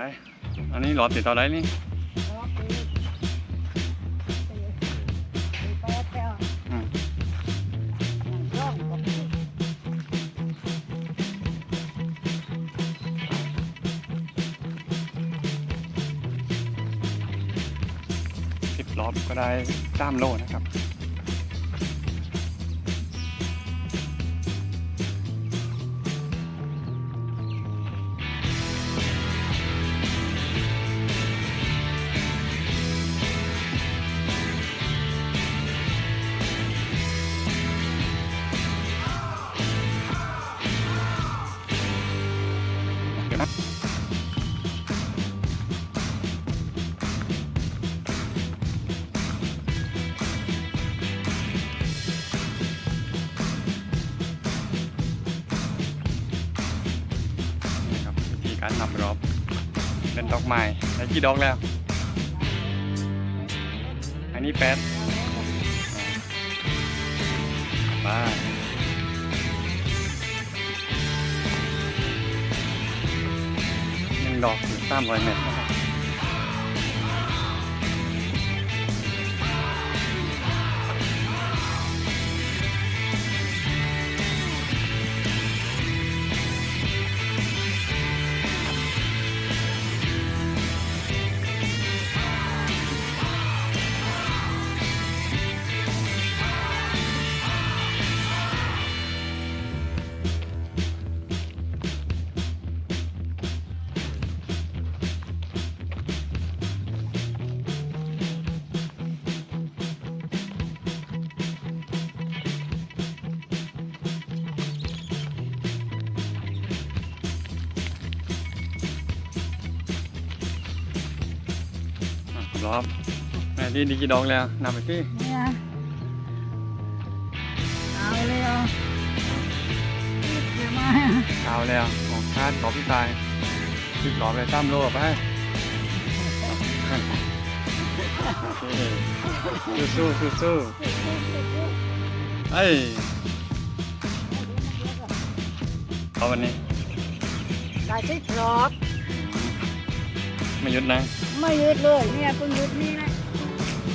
ไปอันนี้รอบติดต่อได้นี่อืมสิบรอบก็ได้สามโลนะครับ การนับรอบเป็นดอกไม้ได้กี่ดอกแล้ว อันนี้แปดบ้าหนึ่งดอกสามร้อยเมตร รับอะรอบแม่ดีดีกี่ดอกแล้วนับไปที่เนี่ยเอาเลยอะเดี๋ยวมาเอาแล้วของคาดกรอบที่ตายสิบรอบเลยตั้มโลไปสู้สู้สู้สู้เอ้ยเอาวันนี้ได้สิบรอบ ไม่หยุดนะไม่หยุดเลยเนี่ยเพิ่งหยุดนี่นะ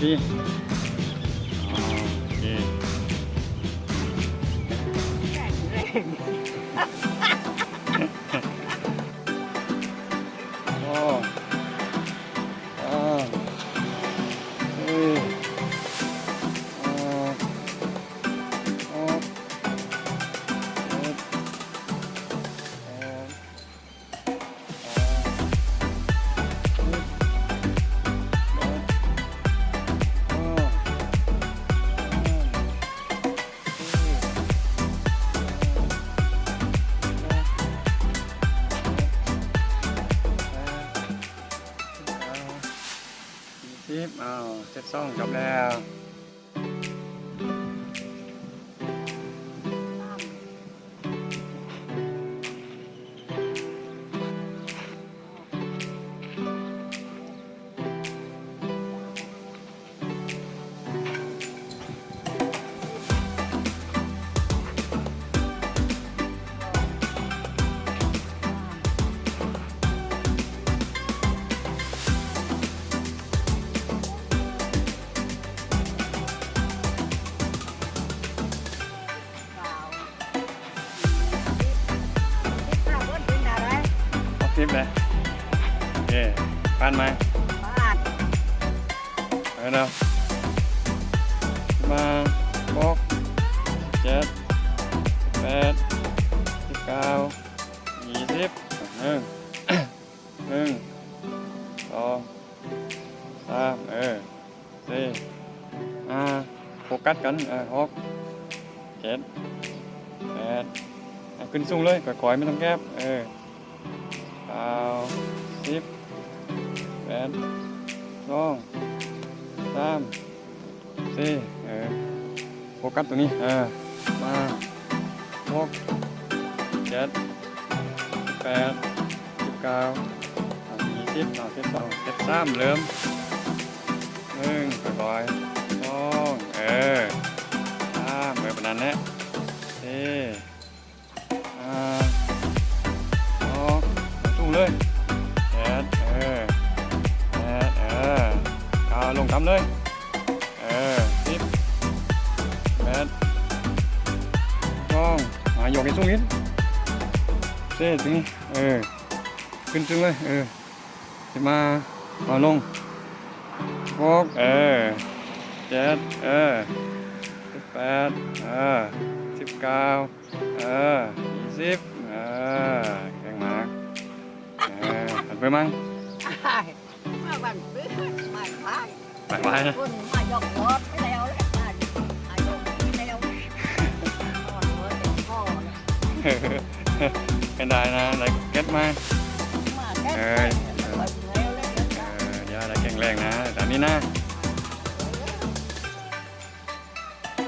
พี่อ๋อโอเค แข็งแรง สิบอ้าวเจ็ดสองจบแล้ว เอาคลิปเลยโอเคปานไหมบาทไปแล้วมาบอกเจ็ดแปดสิบเก้ายี่สิบหนึ่งหนึ่งสองสามเออสี่ห้าโฟกัสกันเออหกเจ็ดแปดอะขึ้นสูงเลยก่อยๆไม่ต้องแคบเออ เก้าสิบแปดสองสามสี่เออโฟกัสตรงนี้เออมาหกเจ็ดแปดสิบเก้ายี่สิบเอาเจ็ดสองเจ็ดสามเริ่มหนึ่งก่อยสองเออสามเออประมาณนั้นแหล เลยแอดเออแอดเออาลงทำเลย เออทิปแอดต้องมาหยกให้สูงนิดเซ่ถึงนี้เออ ขึ้นถึงเลย เออจะมามาลงหกเออเจ็ดเออสิบแปดเออสิบเก้าเออสิบเออ ไปมั้งมาบันพื้นมาพายไปไว้นะคุณมายกรถไปแล้วแหละมามายกไปแล้วอ่อนหัวเต็มพ่อเลยไม่ได้นะได้เก็ตมามาแค่เอ้ยเปิดแล้วเลยเออเดี๋ยวได้แข็งแรงนะตอนนี้นะเ